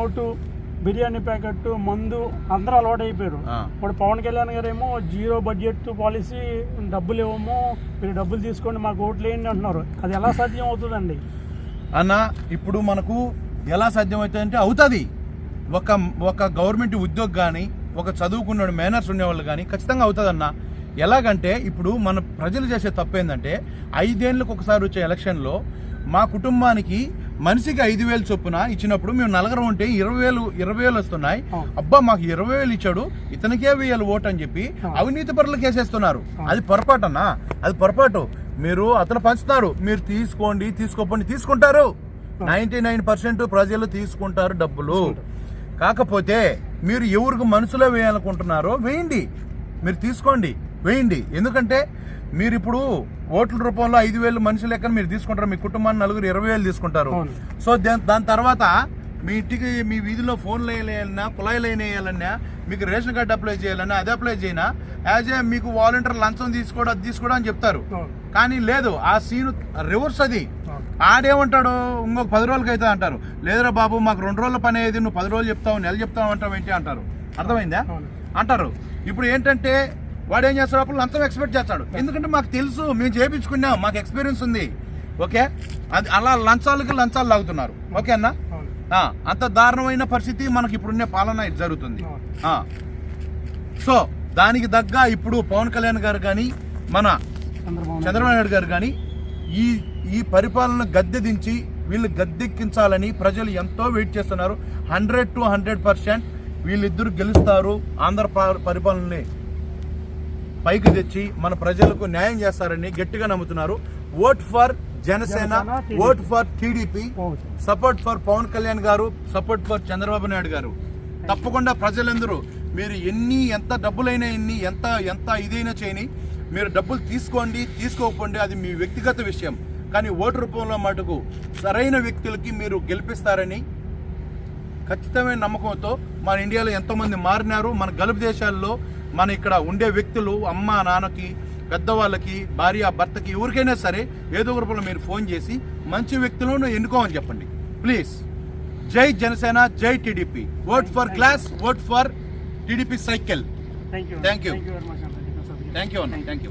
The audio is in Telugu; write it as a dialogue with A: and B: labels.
A: నోటు బిర్యానీ ప్యాకెట్ మందు అందరూ అలవాటు అయిపోయారు. ఇప్పుడు పవన్ కళ్యాణ్ గారు ఏమో జీరో బడ్జెట్ పాలసీ డబ్బులు ఇవ్వము మీరు డబ్బులు తీసుకోండి మాకు ఓట్లు వేయండి అంటున్నారు. అది ఎలా సాధ్యం అవుతుందండి?
B: అన్న ఇప్పుడు మనకు ఎలా సాధ్యమవుతుందంటే అవుతుంది. ఒక ఒక గవర్నమెంట్ ఉద్యోగి కానీ ఒక చదువుకున్న మేనర్స్ ఉండేవాళ్ళు కానీ ఖచ్చితంగా అవుతుందన్న. ఎలాగంటే ఇప్పుడు మన ప్రజలు చేసే తప్పు ఏంటంటే ఐదేళ్ళకి ఒకసారి వచ్చే ఎలక్షన్లో మా కుటుంబానికి మనిషికి ఐదు వేలు చొప్పున ఇచ్చినప్పుడు మేము నలుగురం ఉంటే ఇరవై వేలు ఇరవై వేలు వస్తున్నాయి. అబ్బా మాకు ఇరవై వేలు ఇచ్చాడు ఇతనికే వేయాలి ఓటు అని చెప్పి
A: అవును.
B: అవినీతి పరులకు వేసేస్తున్నారు.
A: అవును.
B: అది పొరపాటు అన్నా అది పొరపాటు. మీరు అతను పంచుతారు మీరు తీసుకోండి తీసుకోపోండి తీసుకుంటారు. నైన్టీ నైన్ పర్సెంట్ ప్రజలు తీసుకుంటారు డబ్బులు. కాకపోతే మీరు ఎవరికి మనసులో వేయాలనుకుంటున్నారో వేయండి. మీరు తీసుకోండి. వేయండి. ఎందుకంటే మీరు ఇప్పుడు ఓట్ల రూపంలో ఐదు వేలు మనిషి లెక్కన మీరు తీసుకుంటారు. మీ కుటుంబాన్ని నలుగురు ఇరవై వేలు తీసుకుంటారు. సో దా- దాని తర్వాత మీ ఇంటికి మీ వీధిలో ఫోన్లు వేయాలన్నా కుళాయిలు వేయాలన్నా మీకు రేషన్ కార్డు అప్లై చేయాలన్నా అది అప్లై చేయనా? యాజ్ ఏ మీకు వాలంటీర్ లంచం తీసుకోవడం అది తీసుకోవడం అని చెప్తారు. కానీ లేదు ఆ సీన్ రివర్స్ అది. ఆడేమంటాడు ఇంకొక పది రోజులకి అయితే అంటారు. లేదురా బాబు మాకు రెండు రోజుల పని అయ్యేది నువ్వు పది రోజులు చెప్తావు నెల చెప్తావు అంటావు ఏంటి అంటారు. అర్థమైందా. అంటారు. ఇప్పుడు ఏంటంటే వాడు ఏం చేస్తాడు? అప్పుడు లంచం ఎక్స్పెక్ట్ చేస్తాడు. ఎందుకంటే మాకు తెలుసు మేము చేయించుకున్నాం మాకు ఎక్స్పీరియన్స్ ఉంది. ఓకే? అది అలా లంచాలకి లంచాలు లాగుతున్నారు. ఓకే అన్న? అంత దారుణమైన పరిస్థితి మనకి ఇప్పుడున్న పాలన జరుగుతుంది. సో దానికి తగ్గ ఇప్పుడు పవన్ కళ్యాణ్ గారు కానీ మన
A: చంద్రబాబు నాయుడు.
B: గారు కానీ ఈ ఈ పరిపాలన గద్దె దించి వీళ్ళు గద్దెక్కించాలని ప్రజలు ఎంతో వెయిట్ చేస్తున్నారు. హండ్రెడ్ టు హండ్రెడ్ పర్సెంట్ వీళ్ళిద్దరు గెలుస్తారు ఆంధ్ర పరిపాలనని. పైకి తెచ్చి మన ప్రజలకు న్యాయం చేస్తారని గట్టిగా నమ్ముతున్నారు. Vote for Janasena. Vote for TDP. Support for Pawan Kalyan garu support for Chandrababu Naidu గారు. తప్పకుండా ప్రజలందరూ మీరు ఎన్ని ఎంత డబ్బులైనా ఎన్ని ఎంత ఎంత ఇదైనా చేయని మీరు డబ్బులు తీసుకోండి తీసుకోకపోండి అది మీ వ్యక్తిగత విషయం. కానీ ఓటు రూపంలో మటుకు సరైన వ్యక్తులకి మీరు గెలిపిస్తారని ఖచ్చితమైన నమ్మకంతో మన ఇండియాలో ఎంతోమంది మారినారు. మన గల్ఫ్ దేశాల్లో మన ఇక్కడ ఉండే వ్యక్తులు అమ్మ నాన్నకి పెద్దవాళ్ళకి భార్య భర్తకి ఎవరికైనా సరే ఏదో ఒక రూపంలో మీరు ఫోన్ చేసి మంచి వ్యక్తులను ఎన్నుకోమని చెప్పండి. ప్లీజ్. జై జనసేన జై TDP. Vote for class vote for TDP cycle.
A: Thank you
B: thank you అన్న. Thank you